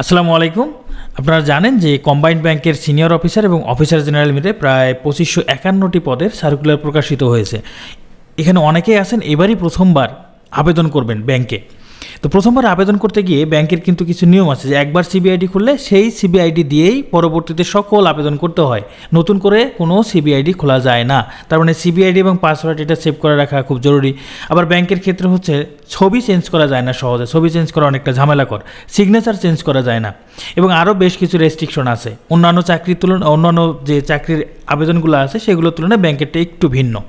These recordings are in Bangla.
আসসালামু আলাইকুম। আপনারা জানেন যে কম্বাইন্ড ব্যাংকের সিনিয়র অফিসার এবং অফিসার জেনারেল মিলে প্রায় পঁচিশশো একান্নটি পদের সার্কুলার প্রকাশিত হয়েছে। এখানে অনেকেই আছেন, এবারই প্রথমবার আবেদন করবেন ব্যাংকে। তো প্রথমবার আবেদন করতে গিয়ে ব্যাংকের কিন্তু কিছু নিয়ম আছে যে একবার সিবিআইডি খুললে সেই সিবিআইডি দিয়েই পরবর্তীতে সকল আবেদন করতে হয়। নতুন করে কোনো সিবিআইডি খোলা যায় না। তার মানে সিবিআইডি এবং পাসওয়ার্ড এটা সেভ করে রাখা খুব জরুরি। আবার ব্যাংকের ক্ষেত্রে হচ্ছে ছবি চেঞ্জ করা যায় না সহজে। ছবি চেঞ্জ করা অনেকটা ঝামেলাকর। সিগনেচার চেঞ্জ করা যায় না। এবং আরও বেশ কিছু রেস্ট্রিকশন আছে। অন্যান্য চাকরির তুলনায় অন্যান্য যে চাকরির আবেদনগুলো আছে, সেগুলোর তুলনায় ব্যাংকেরটা একটু ভিন্ন।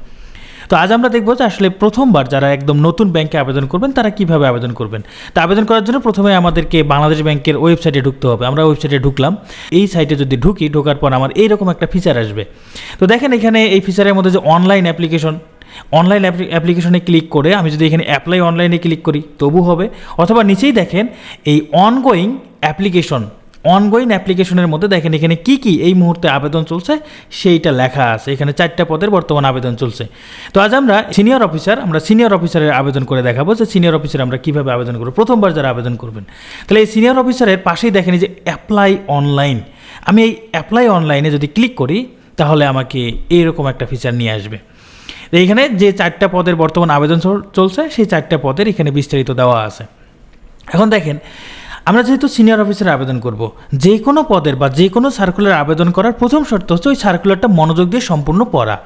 তো আজ আমরা দেখব যে আসলে প্রথমবার যারা একদম নতুন ব্যাংকে আবেদন করবেন, তারা কীভাবে আবেদন করবেন। তা আবেদন করার জন্য প্রথমে আমাদেরকে বাংলাদেশ ব্যাংকের ওয়েবসাইটে ঢুকতে হবে। আমরা ওয়েবসাইটে ঢুকলাম। এই সাইটে যদি ঢুকি, ঢোকার পর আমার এইরকম একটা ফিচার আসবে। তো দেখেন এখানে এই ফিচারের মধ্যে যে অনলাইন অ্যাপ্লিকেশন অনলাইন অ্যাপ্লিকেশনে ক্লিক করে আমি যদি এখানে অ্যাপ্লাই অনলাইনে ক্লিক করি, তবু হবে। অথবা নিচেই দেখেন এই অনগোয়িং অ্যাপ্লিকেশন অনগোয়িং অ্যাপ্লিকেশনের মধ্যে দেখেন এখানে কি কি এই মুহূর্তে আবেদন চলছে, সেইটা লেখা আছে। এখানে চারটা পদের বর্তমান আবেদন চলছে। তো আজ আমরা সিনিয়র অফিসার আমরা সিনিয়র অফিসারের আবেদন করে দেখাবো যে সিনিয়র অফিসার আমরা কীভাবে আবেদন করব, প্রথমবার যারা আবেদন করবেন। তাহলে এই সিনিয়র অফিসারের পাশেই দেখেন যে অ্যাপ্লাই অনলাইন আমি এই অ্যাপ্লাই অনলাইনে যদি ক্লিক করি, তাহলে আমাকে এইরকম একটা ফিচার নিয়ে আসবে। এইখানে যে চারটা পদের বর্তমান আবেদন চল- চলছে, সেই চারটা পদের এখানে বিস্তারিত দেওয়া আছে। এখন দেখেন আমরা যেহেতু সিনিয়র অফিসারে আবেদন করব, যে কোনো পদের বা যে কোনো সার্কুলার আবেদন করার প্রথম শর্ত হচ্ছে ওই সার্কুলারটা মনোযোগ দিয়ে সম্পূর্ণ পড়া।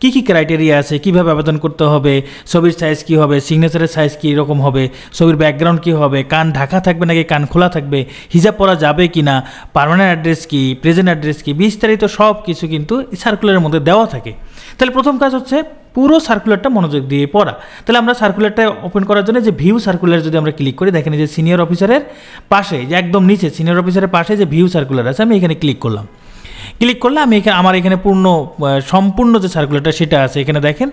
কী কী ক্রাইটেরিয়া আছে, কীভাবে আবেদন করতে হবে, ছবির সাইজ কী হবে সিগনেচারের সাইজ কী রকম হবে, ছবির ব্যাকগ্রাউন্ড কী হবে, কান ঢাকা থাকবে নাকি কান খোলা থাকবে, হিজাব পরা যাবে কি না পার্মানেন্ট অ্যাড্রেস কী প্রেজেন্ট অ্যাড্রেস কী, বিস্তারিত সব কিছু কিন্তু সার্কুলারের মধ্যে দেওয়া থাকে। তাহলে প্রথম কাজ হচ্ছে পুরো সার্কুলারটা মনোযোগ দিয়ে পড়া। তাহলে আমরা সার্কুলারটা ওপেন করার জন্য যে ভিউ সার্কুলার যদি আমরা ক্লিক করি, দেখেন যে সিনিয়র অফিসারের পাশে, যে একদম নিচে সিনিয়র অফিসারের পাশে যে ভিউ সার্কুলার আছে, আমি এখানে ক্লিক করলাম। ক্লিক করলে আমি এখানে আমার এখানে পূর্ণ সম্পূর্ণ যে সার্কুলারটা সেটা আছে। এখানে দেখেন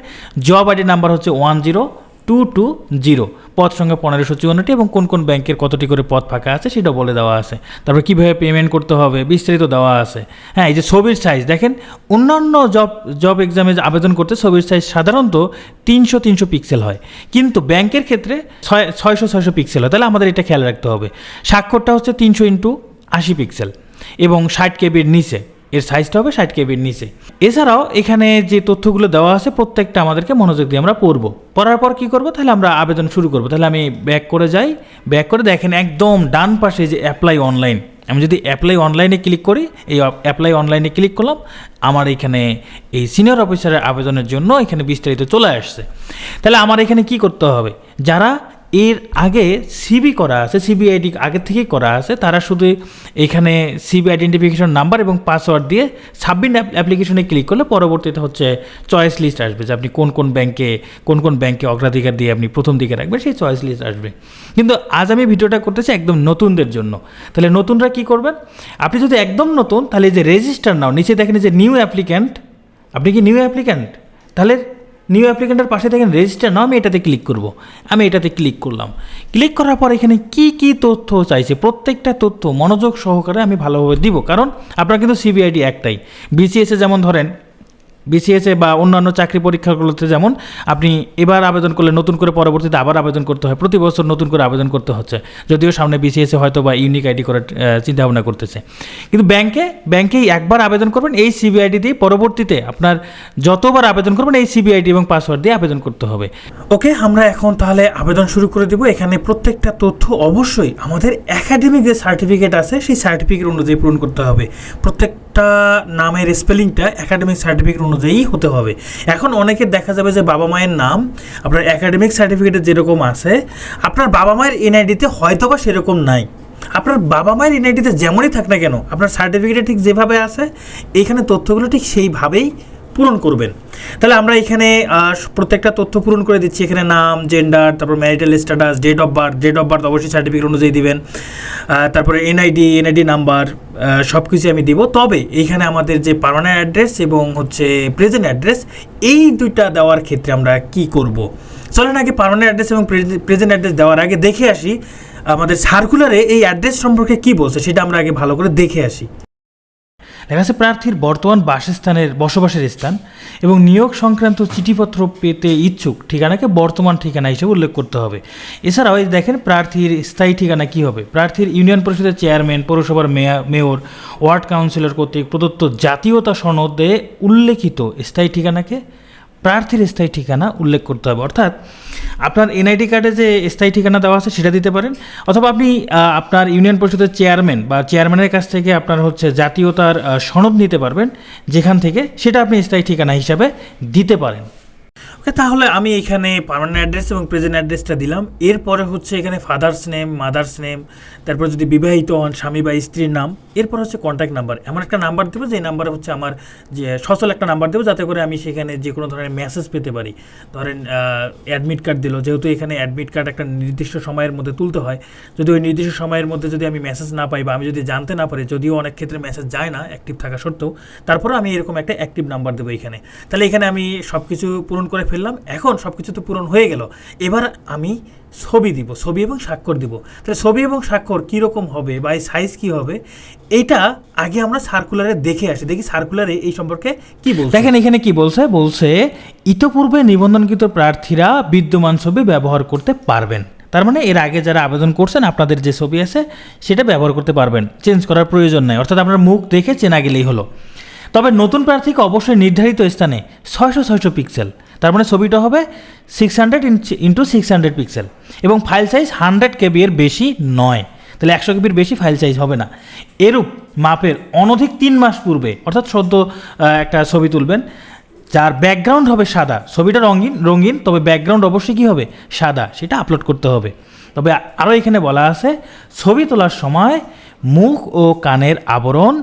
জব আইডি নাম্বার হচ্ছে one zero two two zero পদ সংখ্যা পনেরোশো চুয়ান্নটি এবং কোন কোন ব্যাংকের কতটি করে পদ ফাঁকা আছে সেটা বলে দেওয়া আছে। তারপর কীভাবে পেমেন্ট করতে হবে বিস্তারিত দেওয়া আছে। হ্যাঁ এই যে ছবির সাইজ দেখেন, অন্যান্য জব জব এক্সামে আবেদন করতে ছবির সাইজ সাধারণত তিনশো তিনশো পিক্সেল হয়। কিন্তু ব্যাংকের ক্ষেত্রে ছয়, ছয়শো ছয়শো পিক্সেল হয়। তাহলে আমাদের এটা খেয়াল রাখতে হবে। স্বাক্ষরটা হচ্ছে তিনশো ইন্টু আশি পিক্সেল এবং ষাট কেবির নিচে। এর সাইজটা হবে ষাট কেবির নিচে। এছাড়াও এখানে যে তথ্যগুলো দেওয়া আছে, প্রত্যেকটা আমাদেরকে মনোযোগ দিয়ে আমরা পড়ব। পড়ার পর কী করব? তাহলে আমরা আবেদন শুরু করব। তাহলে আমি ব্যাক করে যাই। ব্যাক করে দেখেন একদম ডান পাশে যে অ্যাপ্লাই অনলাইন আমি যদি অ্যাপ্লাই অনলাইনে ক্লিক করি, এই অ্যাপ্লাই অনলাইনে ক্লিক করলাম, আমার এখানে এই সিনিয়র অফিসারের আবেদনের জন্য এখানে বিস্তারিত চলে আসছে। তাহলে আমার এখানে কি করতে হবে? যারা এর আগে সিবি করা আছে সিবি আইডি আগে থেকেই করা আছে। তারা শুধু এখানে সিবি আইডেন্টিফিকেশন নাম্বার এবং পাসওয়ার্ড দিয়ে সাবমিট অ্যাপ্লিকেশনে ক্লিক করলে পরবর্তীতে হচ্ছে চয়েস লিস্ট আসবে যে আপনি কোন কোন ব্যাংকে কোন কোন ব্যাংকে অগ্রাধিকার দিয়ে আপনি প্রথম দিকে রাখবেন, সেই চয়েস লিস্ট আসবে। কিন্তু আজ আমি ভিডিওটা করতেছি একদম নতুনদের জন্য। তাহলে নতুনরা কি করবেন? আপনি যদি একদম নতুন, তাহলে যে রেজিস্টার নাও, নিচে দেখেন যে নিউ অ্যাপ্লিক্যান্ট আপনি কি নিউ অ্যাপ্লিক্যান্ট তাহলে নিউ অ্যাপ্লিকেন্টের পাশে দেখেন রেজিস্টার নাও আমি এটাতে ক্লিক করব। আমি এটাতে ক্লিক করলাম। ক্লিক করার পর এখানে কি কি তথ্য চাইছে? প্রত্যেকটা তথ্য মনোযোগ সহকারে আমি ভালোভাবে দিব। কারণ আপনার কিন্তু সিবিআইডি একটাই। বিসিএসে যেমন ধরেন বিসিএসে বা অন্যান্য চাকরি পরীক্ষাগুলোতে যেমন আপনি এবার আবেদন করলে নতুন করে পরবর্তীতে আবার আবেদন করতে হয়। প্রতি বছর নতুন করে আবেদন করতে হচ্ছে। যদিও সামনে বিসিএসে হয়তো বা ইউনিক আইডি করার চিন্তাভাবনা করতেছে। কিন্তু ব্যাংকে, ব্যাংকেই একবার আবেদন করবেন, এই সিবিআইডি দিয়ে পরবর্তীতে আপনার যতবার আবেদন করবেন, এই সিবিআইডি এবং পাসওয়ার্ড দিয়ে আবেদন করতে হবে। ওকে, আমরা এখন তাহলে আবেদন শুরু করে দেবো। এখানে প্রত্যেকটা তথ্য অবশ্যই আমাদের একাডেমিক যে সার্টিফিকেট আছে, সেই সার্টিফিকেট অনুযায়ী পূরণ করতে হবে। প্রত্যেকটা নামের স্পেলিংটা একাডেমিক সার্টিফিকেট অনুযায়ী হতে হবে। এখন অনেকে দেখা যাবে যে বাবা মায়ের নাম, আপনার একাডেমিক সার্টিফিকেটে যেরকম আছে, আপনার বাবা মায়ের এনআইডিতে হয়তো বা সেরকম নাই। আপনার বাবা মায়ের এনআইডিতে যেমনই থাক না কেন, আপনার সার্টিফিকেটে ঠিক যেভাবে আছে, এখানে তথ্যগুলো ঠিক সেইভাবেই পূরণ করবেন। তাহলে আমরা এখানে প্রত্যেকটা তথ্য পূরণ করে দিচ্ছি। এখানে নাম জেন্ডার তারপর marital status date of birth date of birth অবশ্যই সার্টিফিকেট অনুযায়ী দিবেন। তারপরে এনআইডি এনআইডি নাম্বার সব কিছু আমি দিব। তবে এইখানে আমাদের যে পার্মানেন্ট অ্যাড্রেস এবং হচ্ছে প্রেজেন্ট অ্যাড্রেস এই দুইটা দেওয়ার ক্ষেত্রে আমরা কি করব? চলেন আগে পার্মানেন্ট অ্যাড্রেস এবং প্রেজেন্ট অ্যাড্রেস দেওয়ার আগে দেখে আসি, আমাদের সার্কুলারে এই অ্যাড্রেস সম্পর্কে কি বলছে, সেটা আমরা আগে ভালো করে দেখে আসি। দেখা যাচ্ছে প্রার্থীর বর্তমান বাসস্থানের বসবাসের স্থান এবং নিয়োগ সংক্রান্ত চিঠিপত্র পেতে ইচ্ছুক ঠিকানাকে বর্তমান ঠিকানা হিসেবে উল্লেখ করতে হবে। এছাড়াও এই দেখেন প্রার্থীর স্থায়ী ঠিকানা কী হবে? প্রার্থীর ইউনিয়ন পরিষদের চেয়ারম্যান, পৌরসভার মেয়র মেয়র, ওয়ার্ড কাউন্সিলর কর্তৃক প্রদত্ত জাতীয়তা সনদে উল্লেখিত স্থায়ী ঠিকানাকে প্রার্থীর স্থায়ী ঠিকানা উল্লেখ করতে হবে। অর্থাৎ আপনার এনআইডি কার্ডে যে স্থায়ী ঠিকানা দেওয়া আছে সেটা দিতে পারেন। অথবা আপনি আপনার ইউনিয়ন পরিষদের চেয়ারম্যান বা চেয়ারম্যানের কাছ থেকে আপনার হচ্ছে জাতীয়তার সনদ নিতে পারবেন, যেখান থেকে সেটা আপনি স্থায়ী ঠিকানা হিসাবে দিতে পারেন। তাহলে আমি এখানে পার্মানেন্ট অ্যাড্রেস এবং প্রেজেন্ট অ্যাড্রেসটা দিলাম। এরপরে হচ্ছে এখানে ফাদার্স নেম মাদার্স নেম তারপর যদি বিবাহিত হন, স্বামী বা স্ত্রীর নাম, এরপর হচ্ছে কন্ট্যাক্ট নাম্বার এমন একটা নাম্বার দেবো যে নাম্বারে হচ্ছে আমার যে সচল একটা নাম্বার দেবো, যাতে করে আমি সেখানে যে কোনো ধরনের মেসেজ পেতে পারি। ধরেন অ্যাডমিট কার্ড দিল, যেহেতু এখানে অ্যাডমিট কার্ড একটা নির্দিষ্ট সময়ের মধ্যে তুলতে হয়, যদি ওই নির্দিষ্ট সময়ের মধ্যে যদি আমি মেসেজ না পাই বা আমি যদি জানতে না পারি, যদিও অনেক ক্ষেত্রে মেসেজ যায় না অ্যাক্টিভ থাকা সত্ত্বেও তারপরে আমি এরকম একটা অ্যাক্টিভ নাম্বার দেবো এখানে। তাহলে এখানে আমি সব কিছু পূরণ করে ফেললাম, এখন সব কিছু তো পূরণ হয়ে গেল। এবার আমি ছবি দিব, ছবি এবং স্বাক্ষর দিব। তাহলে ছবি এবং স্বাক্ষর কীরকম হবে বা এই সাইজ কী হবে এইটা আগে আমরা সার্কুলারে দেখে আসি। দেখি সার্কুলারে এই সম্পর্কে কি বলছে। দেখেন, এখানে কি বলছে? বলছে, ইতপূর্বে নিবন্ধনকৃত প্রার্থীরা বিদ্যমান ছবি ব্যবহার করতে পারবেন। তার মানে এর আগে যারা আবেদন করছেন, আপনাদের যে ছবি আছে, সেটা ব্যবহার করতে পারবেন। চেঞ্জ করার প্রয়োজন নেই। অর্থাৎ আপনার মুখ দেখে চেনা গেলেই হলো। তবে নতুন প্রার্থীকে অবশ্যই নির্ধারিত স্থানে ছয়শো ছয়শো পিক্সেল তার মানে ছবিটা হবে six hundred into six hundred pixel এবং ফাইল সাইজ হান্ড্রেড কেবি এর বেশি নয়। তাহলে একশো কেবির বেশি ফাইল সাইজ হবে না। এরূপ মাপের অনধিক তিন মাস পূর্বে, অর্থাৎ সদ্য একটা ছবি তুলবেন, যার ব্যাকগ্রাউন্ড হবে সাদা। ছবিটা রঙিন রঙিন, তবে ব্যাকগ্রাউন্ড অবশ্যই কী হবে? সাদা। সেটা আপলোড করতে হবে। তবে আরও এখানে বলা আছে, ছবি তোলার সময় মুখ ও কানের আবরণ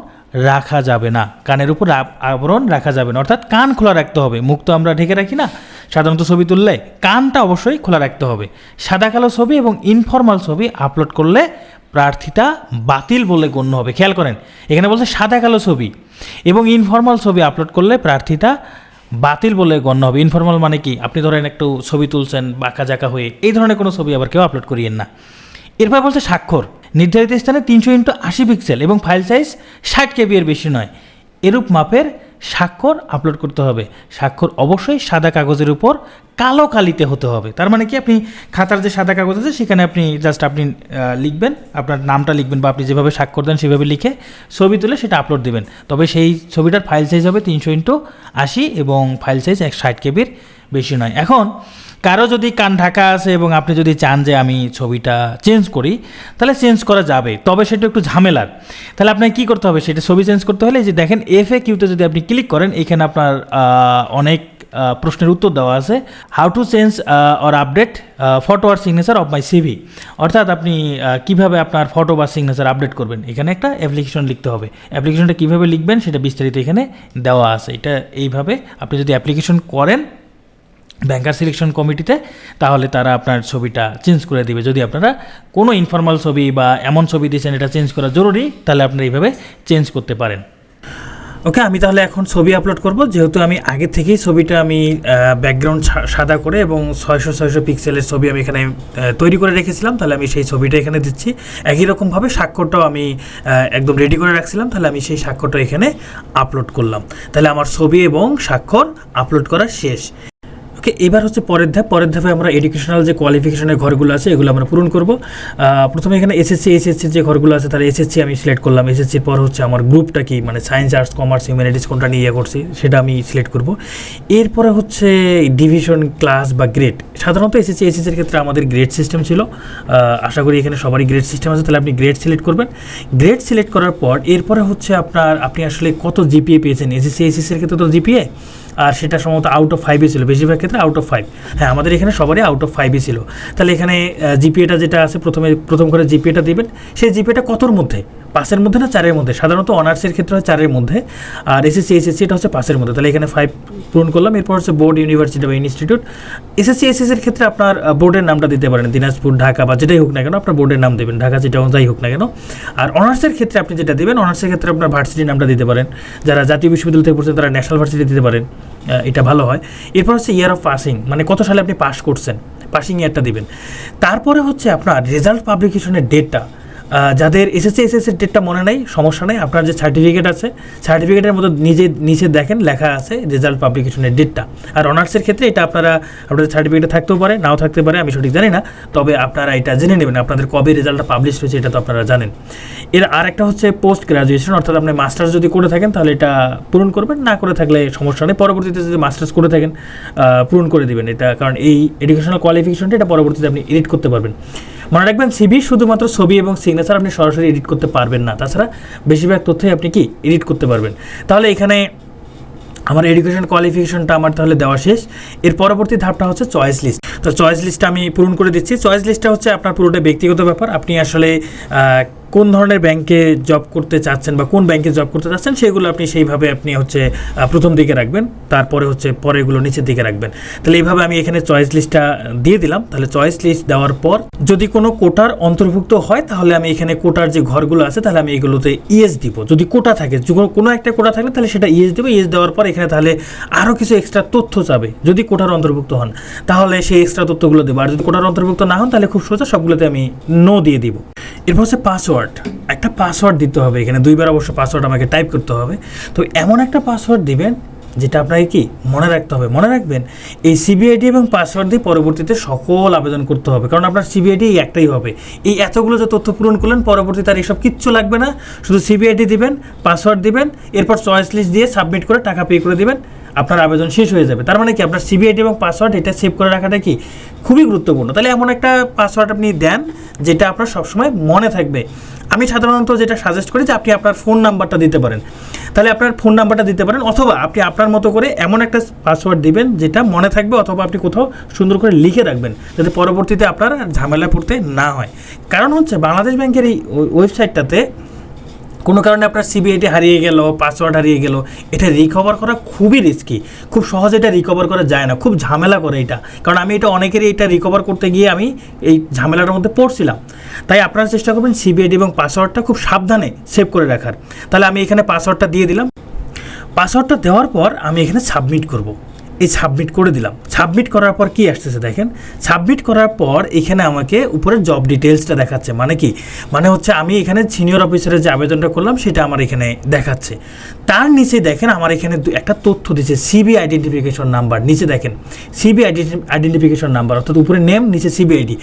রাখা যাবে না। কানের উপর আবরণ রাখা যাবে না। অর্থাৎ কান খোলা রাখতে হবে। মুখ তো আমরা ঢেকে রাখি না। সাধারণত ছবি তুললে কানটা অবশ্যই খোলা রাখতে হবে। সাদা কালো ছবি এবং ইনফর্মাল ছবি আপলোড করলে প্রার্থিতা বাতিল বলে গণ্য হবে। খেয়াল করেন, এখানে বলছে সাদা কালো ছবি এবং ইনফর্মাল ছবি আপলোড করলে প্রার্থিতা বাতিল বলে গণ্য হবে। ইনফর্মাল মানে কি? আপনি ধরেন একটু ছবি তুলছেন বাঁকা জাকা হয়ে। এই ধরনের কোনো ছবি আবার কেউ আপলোড করিয়েন না। এরপর বলছে স্বাক্ষর। নির্ধারিত স্থানে তিনশো ইন্টু আশি পিক্সেল এবং ফাইল সাইজ ষাট কেবি এর বেশি নয়। এরূপ মাপের স্বাক্ষর আপলোড করতে হবে। স্বাক্ষর অবশ্যই সাদা কাগজের উপর কালো কালিতে হতে হবে। তার মানে কি? আপনি খাতার যে সাদা কাগজ আছে, সেখানে আপনি জাস্ট আপনি লিখবেন, আপনার নামটা লিখবেন বা আপনি যেভাবে স্বাক্ষর দেন, সেভাবে লিখে ছবি তুলে সেটা আপলোড দেবেন। তবে সেই ছবিটার ফাইল সাইজ হবে তিনশো ইন্টু আশি এবং ফাইল সাইজ এক ষাট কেবির বেশি নয়। এখন কারও যদি কান ঢাকা আছে এবং আপনি যদি চান যে আমি ছবিটা চেঞ্জ করি, তাহলে চেঞ্জ করা যাবে। তবে সেটা একটু ঝামেলার। তাহলে আপনাকে কী করতে হবে? সেটা ছবি চেঞ্জ করতে হলে যে দেখেন এফ এ কিউতে যদি আপনি ক্লিক করেন, এখানে আপনার অনেক প্রশ্নের উত্তর দেওয়া আছে। How to change or update photo R signature of my CV অর্থাৎ আপনি কীভাবে আপনার ফটো বা সিগনেচার আপডেট করবেন? এখানে একটা অ্যাপ্লিকেশন লিখতে হবে। অ্যাপ্লিকেশনটা কীভাবে লিখবেন, সেটা বিস্তারিত এখানে দেওয়া আছে। এটা এইভাবে আপনি যদি অ্যাপ্লিকেশন করেন ব্যাংকার সিলেকশন কমিটিতে তাহলে তারা আপনার ছবিটা চেঞ্জ করে দিবে। যদি আপনারা কোনো ইনফর্মাল ছবি বা এমন ছবি দিয়েছেন এটা চেঞ্জ করা জরুরি, তাহলে আপনারা এইভাবে চেঞ্জ করতে পারেন। ওকে, আমি তাহলে এখন ছবি আপলোড করব। যেহেতু আমি আগে থেকেই ছবিটা আমি ব্যাকগ্রাউন্ড সাদা করে এবং ছয়শো ছয়শো পিক্সেলের ছবি আমি এখানে তৈরি করে রেখেছিলাম, তাহলে আমি সেই ছবিটা এখানে দিচ্ছি। একই রকমভাবে স্বাক্ষরটাও আমি একদম রেডি করে রাখছিলাম, তাহলে আমি সেই স্বাক্ষরটা এখানে আপলোড করলাম। তাহলে আমার ছবি এবং স্বাক্ষর আপলোড করা শেষ। ওকে, এবার হচ্ছে পরের ধাপ। পরের ধাপে আমরা এডুকেশনাল যে কোয়ালিফিকেশনের ঘরগুলো আছে, এগুলো আমরা পূরণ করব। প্রথমে এখানে এসএসসি এসএসসি যে ঘরগুলো আছে, তাহলে এসএসসি আমি সিলেক্ট করলাম। এসএসসির পর হচ্ছে আমার গ্রুপটা কি মানে সায়েন্স আর্টস কমার্স হিউম্যানিটিস কোনটা নিয়ে ইয়ে করছি, সেটা আমি সিলেক্ট করব। এরপরে হচ্ছে ডিভিশন ক্লাস বা গ্রেড সাধারণত এসএসসি এসএসসির ক্ষেত্রে আমাদের গ্রেড সিস্টেম ছিল। আশা করি এখানে সবারই গ্রেড সিস্টেম আছে, তাহলে আপনি গ্রেড সিলেক্ট করবেন। গ্রেড সিলেক্ট করার পর, এরপরে হচ্ছে আপনার, আপনি আসলে কত জিপিএ পেয়েছেন? এসএসসি এসএসসির ক্ষেত্রে তো জিপিএ আর সেটা সম্ভবত আউট অফ ফাইভই ছিল, বেশিরভাগ ক্ষেত্রে আউট অফ ফাইভ হ্যাঁ আমাদের এখানে সবারই আউট অফ ফাইভই ছিল। তাহলে এখানে জিপিএটা যেটা আছে, প্রথমে, প্রথম করে জিপিএটা দিবেন। সেই জিপিএটা কতর মধ্যে? পাঁচের মধ্যে না চারের মধ্যে? সাধারণত অনার্সের ক্ষেত্রে হয় চারের মধ্যে, আর এসএসসি এসএসসি এটা হচ্ছে পাঁচের মধ্যে। তাহলে এখানে ফাইভ পূরণ করলাম, এরপর হচ্ছে বোর্ড, ইউনিভার্সিটি বা ইনস্টিটিউট। এসএসসি এসএসসির ক্ষেত্রে আপনার বোর্ডের নামটা দিতে পারেন, দিনাজপুর, ঢাকা বা যেটাই হোক না কেন, আপনার বোর্ডের নাম দেবেন, ঢাকা যেটা যাই হোক না কেন। আর অনার্সের ক্ষেত্রে আপনি যেটা দেবেন, অনার্সের ক্ষেত্রে আপনার ভার্সিটির নামটা দিতে পারেন। যারা জাতীয় বিশ্ববিদ্যালয় থেকে পড়ছেন, তারা ন্যাশনাল ভার্সিটি দিতে পারেন এটা ভালো হয়। এরপর হচ্ছে ইয়ার অফ পাসিং মানে কত সালে আপনি পাস করছেন পাসিং ইয়ারটা দিবেন। তারপরে হচ্ছে আপনার রেজাল্ট পাবলিকেশনের ডেটটা যাদের এসএসসি এসএসসি ডেটটা মনে নেই, সমস্যা নেই, আপনার যে সার্টিফিকেট আছে সার্টিফিকেটের মধ্যে নিজে, নিচে দেখেন, লেখা আছে রেজাল্ট পাবলিকেশনের ডেটটা আর অনার্সের ক্ষেত্রে এটা আপনারা, আপনাদের সার্টিফিকেটে থাকতেও পারে, নাও থাকতে পারে, আমি সঠিক জানি না, তবে আপনারা এটা জেনে নেবেন, আপনাদের কবে রেজাল্টটা পাবলিশ হয়েছে এটা তো আপনারা জানেন। এর আর একটা হচ্ছে পোস্ট গ্রাজুয়েশন অর্থাৎ আপনি মাস্টার্স যদি করে থাকেন, তাহলে এটা পূরণ করবেন, না করে থাকলে সমস্যা নেই, পরবর্তীতে যদি মাস্টার্স করে থাকেন পূরণ করে দিবেন এটা, কারণ এই এডুকেশনাল কোয়ালিফিকেশনটা এটা পরবর্তীতে আপনি এডিট করতে পারবেন। মনে রাখবেন সিবি শুধুমাত্র ছবি এবং সিগনেচার আপনি সরাসরি এডিট করতে পারবেন না। তাছাড়া বেশিরভাগ তথ্যই আপনি কি এডিট করতে পারবেন। তাহলে এখানে আমার এডুকেশন কোয়ালিফিকেশনটা আমার তাহলে দেওয়া শেষ। এর পরবর্তী ধাপটা হচ্ছে চয়েস লিস্ট তো চয়েস লিস্টটা আমি পূরণ করে দিচ্ছি। চয়েস লিস্টটা হচ্ছে আপনার পুরোটা ব্যক্তিগত ব্যাপার। আপনি আসলে কোন ধরনের ব্যাংকে জব করতে চাচ্ছেন বা কোন ব্যাংকে জব করতে চাচ্ছেন, সেগুলো আপনি সেইভাবে আপনি হচ্ছে প্রথম দিকে রাখবেন, তারপরে হচ্ছে পরেগুলো নিচের দিকে রাখবেন। তাহলে এইভাবে আমি এখানে চয়েস লিস্টটা দিয়ে দিলাম। তাহলে চয়েস লিস্ট দেওয়ার পর যদি কোনো কোটার অন্তর্ভুক্ত হয়, তাহলে আমি এখানে কোটার যে ঘরগুলো আছে, তাহলে আমি এগুলোতে ইএস দিব। যদি কোটা থাকে কোনো একটা কোটা থাকলে, তাহলে সেটা ইএস দেবো। ইএস দেওয়ার পর এখানে তাহলে আরও কিছু এক্সট্রা তথ্য চাবে, যদি কোটার অন্তর্ভুক্ত হন। তাহলে সেই এক্সট্রা তথ্যগুলো দেবো। আর যদি কোটার অন্তর্ভুক্ত না হন, তাহলে খুব সোজা সবগুলোতে আমি নো দিয়ে দিব। এরপর হচ্ছে পাসওয়ার্ড একটা পাসওয়ার্ড দিতে হবে এখানে, দুইবার অবশ্য পাসওয়ার্ড আমাকে টাইপ করতে হবে। তো এমন একটা পাসওয়ার্ড দিবেন, যেটা আপনাকে কি? মনে রাখতে হবে। মনে রাখবেন, এই সিবিআইডি এবং পাসওয়ার্ড দিয়ে পরবর্তীতে সকল আবেদন করতে হবে। কারণ আপনার সিবিআইডি এই একটাই হবে। এই এতগুলো যে তথ্য পূরণ করলেন, পরবর্তীতে আর এসব কিচ্ছু লাগবে না। শুধু সিবিআইডি দিবেন পাসওয়ার্ড দিবেন, এরপর চয়েস লিস্ট দিয়ে সাবমিট করে টাকা পে করে দিবেন। আপনার আবেদন শেষ হয়ে যাবে। তার মানে কি? আপনার সিবিআইডি এবং পাসওয়ার্ড এটা সেভ করে রাখাটা কি? খুবই গুরুত্বপূর্ণ। তাহলে এমন একটা পাসওয়ার্ড আপনি দেন, যেটা আপনার সবসময় মনে থাকবে। আমি সাধারণত যেটা সাজেস্ট করি যে আপনি আপনার ফোন নাম্বারটা দিতে পারেন। তাহলে আপনার ফোন নাম্বারটা দিতে পারেন, অথবা আপনি আপনার মতো করে এমন একটা পাসওয়ার্ড দিবেন, যেটা মনে থাকবে, অথবা আপনি কোথাও সুন্দর করে লিখে রাখবেন, যাতে পরবর্তীতে আপনার ঝামেলা পড়তে না হয়। কারণ হচ্ছে বাংলাদেশ ব্যাংকের এই ওয়েবসাইটটাতে কোনো কারণে আপনার সিবিআইটি হারিয়ে গেল পাসওয়ার্ড হারিয়ে গেল, এটা রিকভার করা খুবই রিস্কি খুব সহজে এটা রিকভার করা যায় না, খুব ঝামেলা করে এটা। কারণ আমি এটা অনেকেরই এটা রিকভার করতে গিয়ে আমি এই ঝামেলাটার মধ্যে পড়ছিলাম। তাই আপনারা চেষ্টা করবেন সিবিআইটি এবং পাসওয়ার্ডটা খুব সাবধানে সেভ করে রাখার। তাহলে আমি এখানে পাসওয়ার্ডটা দিয়ে দিলাম। পাসওয়ার্ডটা দেওয়ার পর আমি এখানে সাবমিট করব। এই সাবমিট করে দিলাম। সাবমিট করার পর কি আসতেছে দেখেন? সাবমিট করার পর এখানে আমাকে উপরে জব ডিটেলসটা দেখাচ্ছে। মানে কি? মানে হচ্ছে আমি এখানে সিনিয়র অফিসারের যে আবেদনটা করলাম, সেটা আমার এখানে দেখাচ্ছে। তার নিচে দেখেন, আমার এখানে একটা তথ্য দিচ্ছে সিবি আইডেন্টিফিকেশন নাম্বার নিচে দেখেন সিবি আইডেন্টিফিকেশন নাম্বার অর্থাৎ উপরে নেম নিচে সিবিআইডি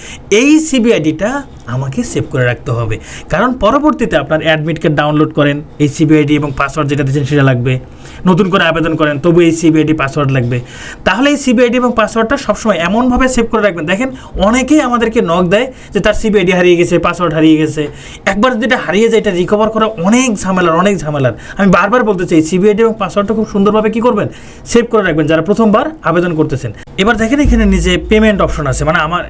এই সিবিআইডিটা আমাকে সেভ করে রাখতে হবে। কারণ পরবর্তীতে আপনার অ্যাডমিট কার্ড ডাউনলোড করেন, এই সিবিআইডি এবং পাসওয়ার্ড যেটা দিচ্ছেন সেটা লাগবে। নতুন করে আবেদন করেন, তবু এই সিবিআইডি পাসওয়ার্ড লাগবে। তাহলে এই সিবিআইডি এবং পাসওয়ার্ডটা সবসময় এমনভাবে সেভ করে রাখবেন। দেখেন, অনেকেই আমাদেরকে নক দেয় যে তার সিবিআইডি হারিয়ে গেছে, পাসওয়ার্ড হারিয়ে গেছে। একবার যদি এটা হারিয়ে যায়, এটা রিকভার করা অনেক ঝামেলার অনেক ঝামেলার। আমি বারবার বলতে চাই সিবিআইডি এবং পাসওয়ার্ডটা খুব সুন্দরভাবে কী করবেন? সেভ করে রাখবেন, যারা প্রথমবার আবেদন করতেছেন। এবার দেখেন এখানে নিজে পেমেন্ট অপশন আছে। মানে আমার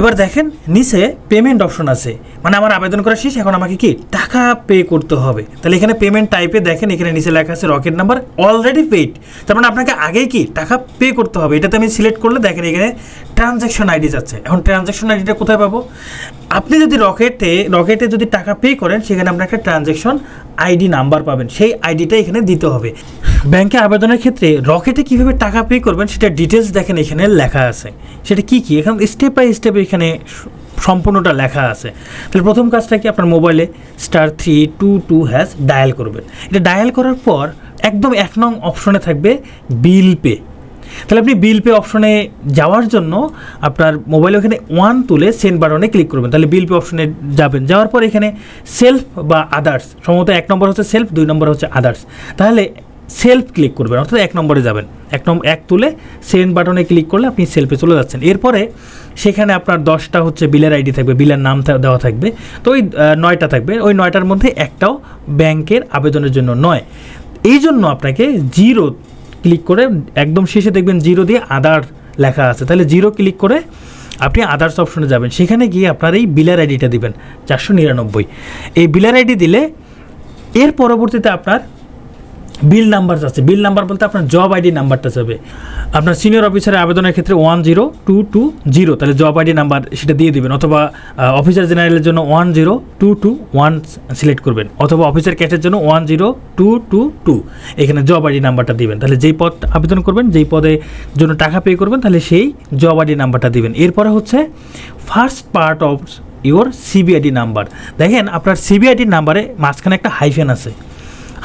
এবার দেখেন, নিচে পেমেন্ট অপশন আছে। মানে আমার আবেদন করা শেষ, এখন আমাকে কি টাকা পে করতে হবে। তাহলে এখানে পেমেন্ট টাইপে দেখেন, এখানে নিচে লেখা আছে রকেট নাম্বার অলরেডি পেড তার মানে আপনাকে আগেই কি টাকা পে করতে হবে। এটাতে আমি সিলেক্ট করলে দেখেন, এখানে ট্রানজ্যাকশন আইডি যাচ্ছে। এখন ট্রানজ্যাকশন আইডিটা কোথায় পাবো? আপনি যদি রকেটে রকেটে যদি টাকা পে করেন, সেখানে আপনার একটা ট্রানজ্যাকশন আইডি নাম্বার পাবেন। সেই আইডিটা এখানে দিতে হবে। ব্যাংকে আবেদনের ক্ষেত্রে রকেটে কীভাবে টাকা পে করবেন সেটা ডিটেলস দেখেন এখানে লেখা আছে। সেটা কি কি? এখন স্টেপ বাই স্টেপ এখানে সম্পূর্ণটা লেখা আছে। তাহলে প্রথম কাজটা কি? আপনার মোবাইলে star three two two hash dial করবেন। এটা ডায়াল করার পর একদম এক নং অপশনে থাকবে বিল পে তাহলে আপনি বিল পে অপশনে যাওয়ার জন্য আপনার মোবাইলে ওখানে ওয়ান তুলে সেন্ড বাটনে ক্লিক করবেন। তাহলে বিল পে অপশনে যাবেন। যাওয়ার পর এখানে সেলফ বা আদার্স সম্ভবত এক নম্বর হচ্ছে সেলফ দুই নম্বর হচ্ছে আদার্স তাহলে সেলফ ক্লিক করবেন, অর্থাৎ এক নম্বরে যাবেন। এক নম্বর এক তুলে সেন্ড বাটনে ক্লিক করলে আপনি সেলফে চলে যাচ্ছেন। এরপরে সেখানে আপনার দশটা হচ্ছে বিলের আইডি থাকবে বিলের নাম দেওয়া থাকবে। তো ওই নয়টা থাকবে। ওই নয়টার মধ্যে একটাও ব্যাংকের আবেদনের জন্য নয়। এই জন্য আপনাকে জিরো ক্লিক করে একদম শেষে দেখবেন জিরো দিয়ে আদার লেখা আছে। তাহলে জিরো ক্লিক করে আপনি আদার্স অপশনে যাবেন। সেখানে গিয়ে আপনার এই বিলের আইডিটা দিবেন, চারশো নিরানব্বই। এই বিলের আইডি দিলে এর পরবর্তীতে আপনার বিল নাম্বার আছে। বিল নাম্বার বলতে আপনার জব আইডি নাম্বারটা যাবে আপনার সিনিয়র অফিসারের আবেদনের ক্ষেত্রে one zero two two zero তাহলে জব আইডি নাম্বার সেটা দিয়ে দিবেন, অথবা অফিসার জেনারেলের জন্য one zero two two one select করবেন, অথবা অফিসার ক্যাটের জন্য one zero two two two এখানে জব আইডি নাম্বারটা দিবেন। তাহলে যেই পদ আবেদন করবেন, যেই পদে জন্য টাকা পে করবেন, তাহলে সেই জব আইডি নাম্বারটা দিবেন। এরপরে হচ্ছে first part of your CV ID number দেখেন, আপনার সিবিআইডি নাম্বারে মাঝখানে একটা হাইফেন আছে।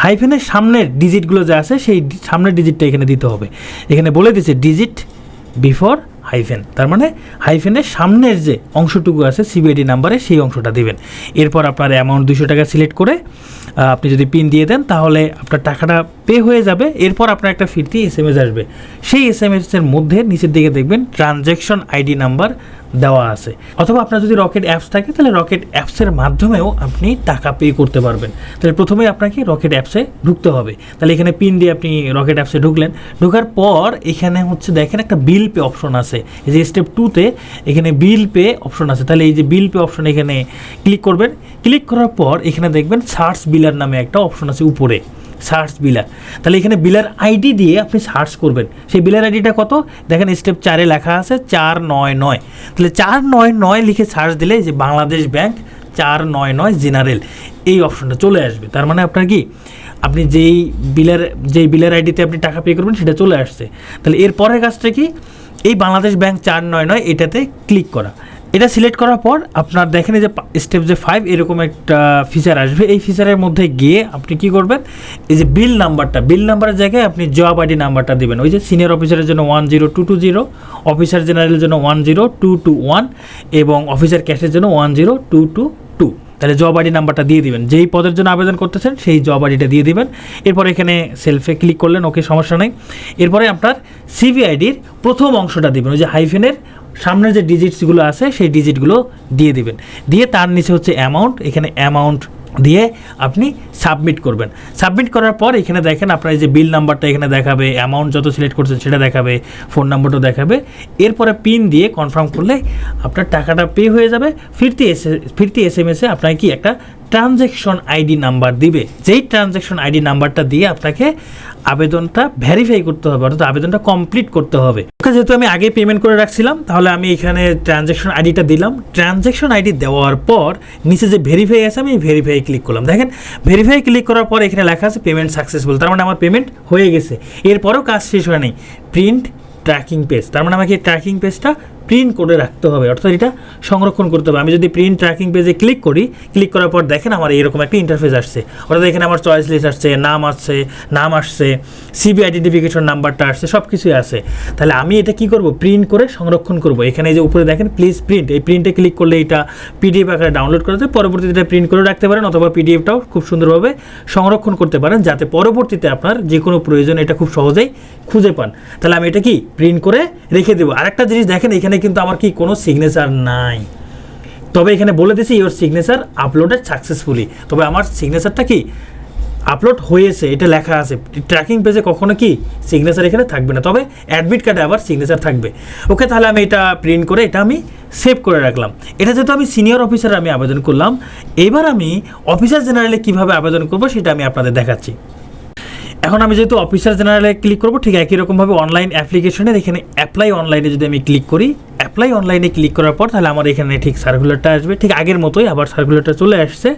হাইফেনের সামনের ডিজিটগুলো যা আছে, সেই সামনের ডিজিটটা এখানে দিতে হবে। এখানে বলে দিচ্ছে ডিজিট বিফোর হাইফেন। তার মানে হাইফেনের সামনের যে অংশটুকু আছে সিবিআইডি নাম্বারে সেই অংশটা দিবেন। এরপর আপনার অ্যামাউন্ট দুশো টাকা সিলেক্ট করে আপনি যদি পিন দিয়ে দেন, তাহলে আপনার টাকাটা পে হয়ে যাবে। এরপর আপনার একটা ফিরতি এস এম এস আসবে। সেই এস এম এসের মধ্যে নিচের দিকে দেখবেন ট্রানজ্যাকশন আইডি নাম্বার দেওয়া আছে। অথবা আপনার যদি রকেট অ্যাপস থাকে, তাহলে রকেট অ্যাপসের মাধ্যমেও আপনি টাকা পে করতে পারবেন। তাহলে প্রথমেই আপনাকে রকেট অ্যাপসে ঢুকতে হবে। তাহলে এখানে পিন দিয়ে আপনি রকেট অ্যাপসে ঢুকলেন। ঢোকার পর এখানে হচ্ছে দেখেন একটা বিল পে অপশন আছে। এই যে স্টেপ টুতে এখানে বিল পে অপশন আছে। তাহলে এই যে বিল পে অপশন এখানে ক্লিক করবেন। ক্লিক করার পর এখানে দেখবেন সার্চ বিলার নামে একটা অপশন আছে উপরে। সার্চ বিলার তাহলে এখানে বিলার আইডি দিয়ে আপনি সার্চ করবেন। সেই বিলার আইডিটা কত? দেখেন স্টেপ চারে লেখা আছে চার নয় নয়। তাহলে চার নয় নয় লিখে সার্চ দিলে যে বাংলাদেশ ব্যাংক চার নয় নয় জেনারেল এই অপশনটা চলে আসবে। তার মানে আপনার কি? আপনি যেই বিলের যেই বিলের আইডিতে আপনি টাকা পে করবেন, সেটা চলে আসছে। তাহলে এর পরের কাজটা কি? এই বাংলাদেশ ব্যাংক চার নয় নয় এটাতে ক্লিক করা। এটা সিলেক্ট করার পর আপনার দেখেন যে স্টেপ যে ফাইভ এরকম একটা ফিচার আসবে। এই ফিচারের মধ্যে গিয়ে আপনি কি করবেন? এই যে বিল নাম্বারটা বিল নাম্বারের জায়গায় আপনি জব আইডি নাম্বারটা দিবেন। ওই যে সিনিয়র অফিসারের জন্য one zero two two zero officer জেনারেলের জন্য one zero two two one এবং অফিসার ক্যাশের জন্য one zero two two two তাহলে জব আইডি নাম্বারটা দিয়ে দিবেন। যেই পদের জন্য আবেদন করতেছেন, সেই জব আইডিটা দিয়ে দিবেন। এরপর এখানে সেলফে ক্লিক করলেন ওকে সমস্যা নেই। এরপরে আপনার সিভি আইডির প্রথম অংশটা দিবেন। ওই যে হাইফেনের সামনের যে ডিজিটসগুলো আছে, সেই ডিজিটগুলো দিয়ে দিবেন। দিয়ে তার নিচে হচ্ছে অ্যামাউন্ট এখানে অ্যামাউন্ট দিয়ে আপনি সাবমিট করবেন। সাবমিট করার পর এখানে দেখেন আপনার এই যে বিল নাম্বারটা এখানে দেখাবে অ্যামাউন্ট যত সিলেক্ট করছেন সেটা দেখাবে ফোন নাম্বারটাও দেখাবে। এরপরে পিন দিয়ে কনফার্ম করলে আপনার টাকাটা পে হয়ে যাবে। ফিরতি এস ফিরতি এস এম এসে আপনাকে কি একটা ট্রানজ্যাকশন আইডি নাম্বার দিবে। যেই ট্রানজ্যাকশন আইডি নাম্বারটা দিয়ে আপনাকে আবেদনটা ভেরিফাই করতে হবে অর্থাৎ আবেদনটা কমপ্লিট করতে হবে। ওকে, যেহেতু আমি আগে পেমেন্ট করে রাখছিলাম তাহলে আমি এখানে ট্রানজ্যাকশন আইডিটা দিলাম। ট্রানজ্যাকশন আইডি দেওয়ার পর নিচে যে ভেরিফাই আছে আমি ভেরিফাই ক্লিক করলাম। দেখেন ভেরিফাই ক্লিক করার পর এখানে লেখা আছে পেমেন্ট সাকসেসফুল তার মানে আমার পেমেন্ট হয়ে গেছে। এরপরেও কাজ শেষ হয় নাই। প্রিন্ট ট্র্যাকিং পেজ তার মানে আমাকে ট্র্যাকিং পেজটা প্রিন্ট করে রাখতে হবে, অর্থাৎ এটা সংরক্ষণ করতে হবে। আমি যদি প্রিন্ট ট্র্যাকিং পেজে ক্লিক করি ক্লিক করার পর দেখেন আমার এরকম একটা ইন্টারফেস আসছে। অর্থাৎ এখানে আমার চয়েস লিস্ট আসছে, নাম আসছে নাম আসছে সিবি আইডেন্টিফিকেশন নাম্বারটা আসছে সব কিছুই আছে। তাহলে আমি এটা কি করব? প্রিন্ট করে সংরক্ষণ করব। এখানে যে উপরে দেখেন প্লিজ প্রিন্ট এই প্রিন্টে ক্লিক করলে এটা পিডিএফ আকারে ডাউনলোড করা যায়। পরবর্তীতে এটা প্রিন্ট করে রাখতে পারেন অথবা পিডিএফটাও খুব সুন্দরভাবে সংরক্ষণ করতে পারেন, যাতে পরবর্তীতে আপনার যে কোনো প্রয়োজন এটা খুব সহজেই খুঁজে পান। তাহলে আমি এটা কি? প্রিন্ট করে রেখে দেবো। আরেকটা জিনিস দেখেন, এখানে কিন্তু আমার কি কোনো সিগনেচার নাই। তবে এখানে বলে দিয়েছি ইওর সিগনেচার আপলোডেড সাকসেসফুলি তবে আমার সিগনেচারটা কি? আপলোড হয়েছে, এটা লেখা আছে। ট্র্যাকিং পেজে কখনো কি সিগনেচার এখানে থাকবে না। তবে অ্যাডমিট কার্ডে আবার সিগনেচার থাকবে। ওকে তাহলে আমি এটা প্রিন্ট করে, এটা আমি সেভ করে রাখলাম। এটা যেহেতু আমি সিনিয়র অফিসার আমি আবেদন করলাম, এবার আমি অফিসার জেনারেলে কীভাবে আবেদন করব সেটা আমি আপনাদের দেখাচ্ছি। এখন আমি যেহেতু অফিসার জেনারেলে ক্লিক করব, ঠিক একই রকমভাবে অনলাইন অ্যাপ্লিকেশনের এখানে অ্যাপ্লাই অনলাইনে যদি আমি ক্লিক করি অ্যাপ্লাই অনলাইনে ক্লিক করার পর তাহলে আমার এখানে ঠিক সার্কুলারটা আসবে। ঠিক আগের মতোই আবার সার্কুলারটা চলে আসছে।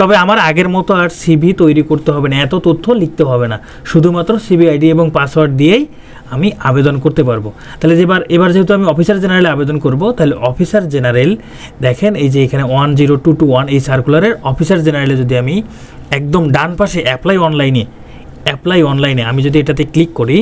তবে আমার আগের মতো আর সিভি তৈরি করতে হবে না, এত তথ্য লিখতে হবে না। শুধুমাত্র সিবি আইডি এবং পাসওয়ার্ড দিয়েই আমি আবেদন করতে পারব। তাহলে যেবার এবার যেহেতু আমি অফিসার জেনারেলে আবেদন করব, তাহলে অফিসার জেনারেল দেখেন এই যে এখানে one zero two two one এই সার্কুলারের অফিসার জেনারেলে যদি আমি একদম ডান পাশে অ্যাপ্লাই অনলাইনে অ্যাপ্লাই অনলাইনে আমি যদি এটাতে ক্লিক করি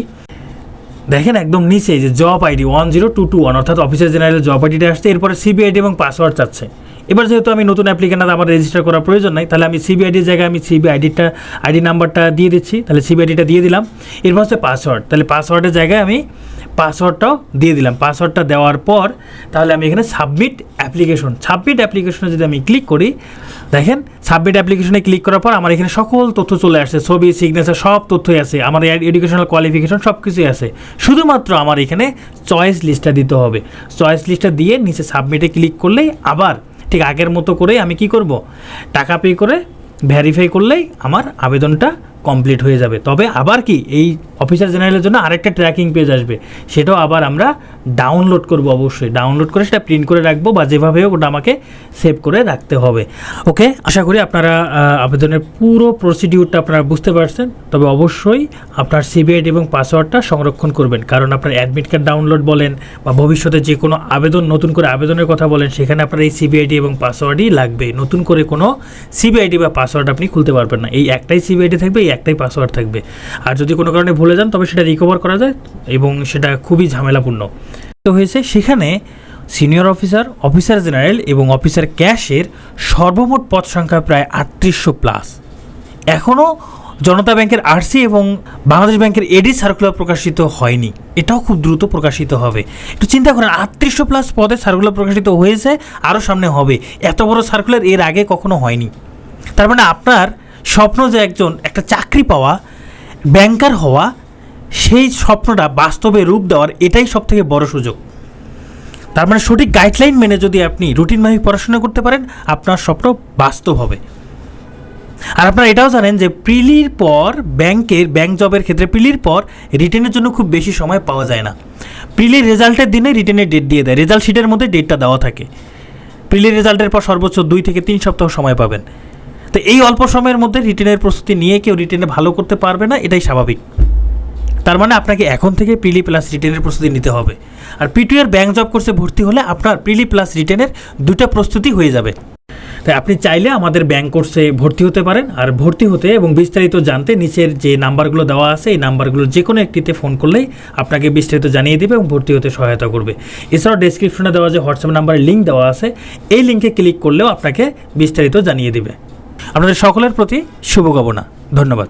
দেখেন একদম নিচে যে job ID one zero two two one অর্থাৎ অফিসার জেনারেল জব আইডিটা আসছে, এরপরে সিবিআইডি এবং পাসওয়ার্ড চাচ্ছে। এবার যেহেতু আমি নতুন অ্যাপ্লিকেন্ট আমার রেজিস্টার করার প্রয়োজন নাই, তাহলে আমি সিবিআইডির জায়গায় আমি সিবি আইডিটা আইডি নাম্বারটা দিয়ে দিচ্ছি, তাহলে সিবিআইডিটা দিয়ে দিলাম। এরপর হচ্ছে পাসওয়ার্ড তাহলে পাসওয়ার্ডের জায়গায় আমি পাসওয়ার্ডটাও দিয়ে দিলাম। পাসওয়ার্ডটা দেওয়ার পর তাহলে আমি এখানে সাবমিট অ্যাপ্লিকেশন সাবমিট অ্যাপ্লিকেশনে যদি আমি ক্লিক করি, দেখেন সাবমিট অ্যাপ্লিকেশনে ক্লিক করার পর আমার এখানে সকল তথ্য চলে আসছে। ছবি সিগনেচার সব তথ্যই আছে। আমার এডুকেশনাল কোয়ালিফিকেশন সব কিছুই আছে। শুধুমাত্র আমার এখানে চয়েস লিস্টটা দিতে হবে। চয়েস লিস্টটা দিয়ে নিচে সাবমিটে ক্লিক করলেই আবার ঠিক আগের মতো করেই আমি কি করব? টাকা পে করে ভেরিফাই করলেই আমার আবেদনটা কমপ্লিট হয়ে যাবে। তবে আবার কি, এই অফিসার জেনারেলের জন্য আরেকটা ট্র্যাকিং পেজ আসবে। সেটাও আবার আমরা ডাউনলোড করব অবশ্যই। ডাউনলোড করে সেটা প্রিন্ট করে রাখব বা যেভাবে ওটা আমাকে সেভ করে রাখতে হবে। ওকে আশা করি আপনারা আবেদনের পুরো প্রসিডিউরটা আপনারা বুঝতে পারছেন। তবে অবশ্যই আপনার সিবিআইডি এবং পাসওয়ার্ডটা সংরক্ষণ করবেন। কারণ আপনার অ্যাডমিট কার্ড ডাউনলোড বলেন বা ভবিষ্যতে যে কোনো আবেদন, নতুন করে আবেদনের কথা বলেন, সেখানে আপনার এই সিবিআইডি এবং পাসওয়ার্ডই লাগবে নতুন করে কোনো সিবিআইডি বা পাসওয়ার্ড আপনি খুলতে পারবেন না। এই একটাই সিবিআইডি থাকবে এই একটাই পাসওয়ার্ড থাকবে। আর যদি কোনো কারণে ভুলে যান, তবে সেটা রিকভার করা যায় এবং সেটা খুবই ঝামেলাপূর্ণ। তো হয়েছে সেখানে সিনিয়র অফিসার অফিসার জেনারেল এবং অফিসার ক্যাশের সর্বমোট পদ সংখ্যা প্রায় আটত্রিশশো প্লাস এখনও জনতা ব্যাংকের আরসি এবং বাংলাদেশ ব্যাংকের এডি সার্কুলার প্রকাশিত হয়নি। এটাও খুব দ্রুত প্রকাশিত হবে। একটু চিন্তা করেন, আটত্রিশশো প্লাস পদে সার্কুলার প্রকাশিত হয়েছে, আরও সামনে হবে। এত বড় সার্কুলার এর আগে কখনো হয়নি। তার মানে আপনার স্বপ্ন যে একজন একটা চাকরি পাওয়া ব্যাংকার হওয়া, সেই স্বপ্নটা বাস্তবে রূপ দেওয়ার এটাই সব থেকে বড় সুযোগ। তার মানে সঠিক গাইডলাইন মেনে যদি আপনি রুটিন মাফিক পড়াশোনা করতে পারেন, আপনার স্বপ্ন বাস্তব হবে। আর আপনারা এটাও জানেন যে প্রিলির পর ব্যাংকের ব্যাংক জবের ক্ষেত্রে প্রিলির পর রিটেনের জন্য খুব বেশি সময় পাওয়া যায় না। প্রিলির রেজাল্টের দিনে রিটেনের ডেট দিয়ে দেয়। রেজাল্ট শিটের মধ্যে ডেটটা দেওয়া থাকে। প্রিলির রেজাল্টের পর সর্বোচ্চ দুই থেকে তিন সপ্তাহ সময় পাবেন। তো এই অল্প সময়ের মধ্যে রিটেনের প্রস্তুতি নিয়ে কেউ রিটেনে ভালো করতে পারবে না, এটাই স্বাভাবিক। তার মানে আপনাকে এখন থেকে প্রিলি প্লাস রিটেনের প্রস্তুতি নিতে হবে। আর পিটুয়ার ব্যাংক জব কোর্সে ভর্তি হলে আপনার প্রিলি প্লাস রিটেনের দুটো প্রস্তুতি হয়ে যাবে। তাই আপনি চাইলে আমাদের ব্যাংক কোর্সে ভর্তি হতে পারেন। আর ভর্তি হতে এবং বিস্তারিত জানতে নিচের যে নাম্বারগুলো দেওয়া আছে, এই নাম্বারগুলো যে কোনো একটিতে ফোন করলেই আপনাকে বিস্তারিত জানিয়ে দেবে এবং ভর্তি হতে সহায়তা করবে। এছাড়াও ডেসক্রিপশনে দেওয়া যে হোয়াটসঅ্যাপ নাম্বারের লিঙ্ক দেওয়া আছে, এই লিঙ্কে ক্লিক করলেও আপনাকে বিস্তারিত জানিয়ে দেবে। আপনাদের সকলের প্রতি শুভকামনা। ধন্যবাদ।